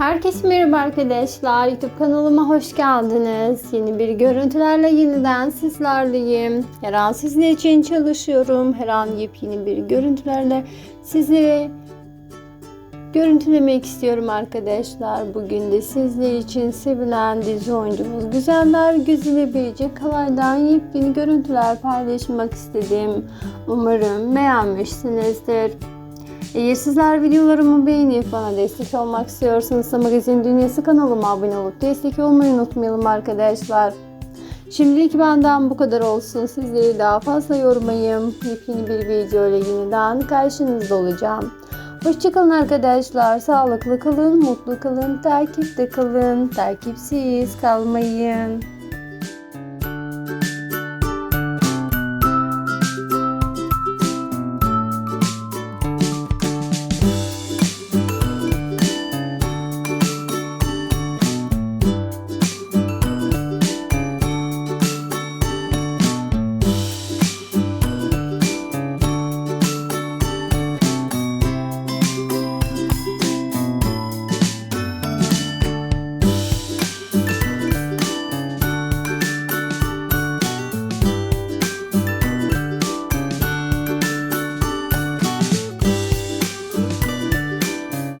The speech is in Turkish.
Herkese merhaba arkadaşlar. YouTube kanalıma hoş geldiniz. Yeni bir görüntülerle yeniden sizlerleyim. Her an sizler için çalışıyorum. Her an yepyeni bir görüntülerle sizlere görüntülemek istiyorum arkadaşlar. Bugün de sizler için sevilen dizi oyuncumuz Güzeller Güzeli Biricik Kalay'dan yepyeni görüntüler paylaşmak istedim. Umarım beğenmişsinizdir. Eğer sizler videolarımı beğenip bana destek olmak istiyorsanız da Magazin Dünyası kanalıma abone olup destek olmayı unutmayalım arkadaşlar. Şimdilik benden bu kadar olsun. Sizleri daha fazla yormayayım. Yepyeni bir video ile yeniden karşınızda olacağım. Hoşçakalın arkadaşlar. Sağlıklı kalın, mutlu kalın, takipte kalın. Takipsiz kalmayın.